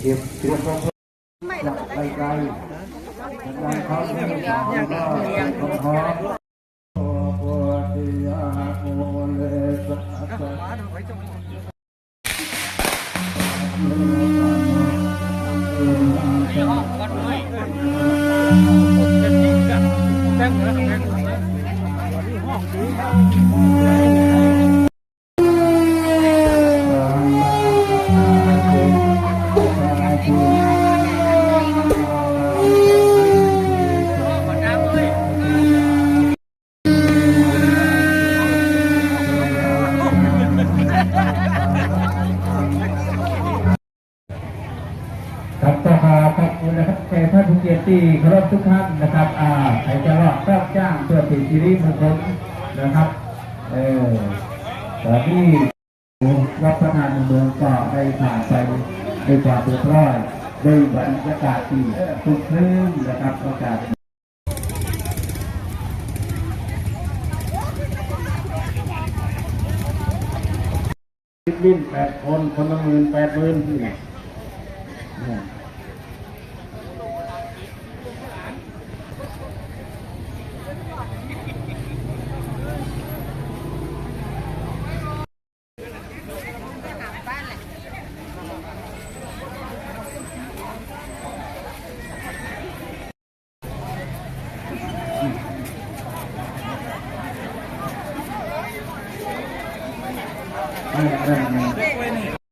เก็บเตรียมตัวจากไกลไกลๆการเขาเรียกว่าก็พร้อมโอ้โหติยาโมเลสัสสะ ครับก็ ขอขอบคุณนะครับแขกท่านผู้เกียรติเคารพทุกท่านนะครับอ่าใครจะรอดต้องจ้างเพื่อติดชีวิตมงคลนะครับเออตอนที่วัดพระนานเมืองก็ได้ผ่านไปด้ความเรียบร้อยด้วยบรรยากาศที่คลุกคลื้นนะครับอากาศบินแปดคนคนละหมื่นแปดหมื่นนี่ไงเนี่ 嗯嗯嗯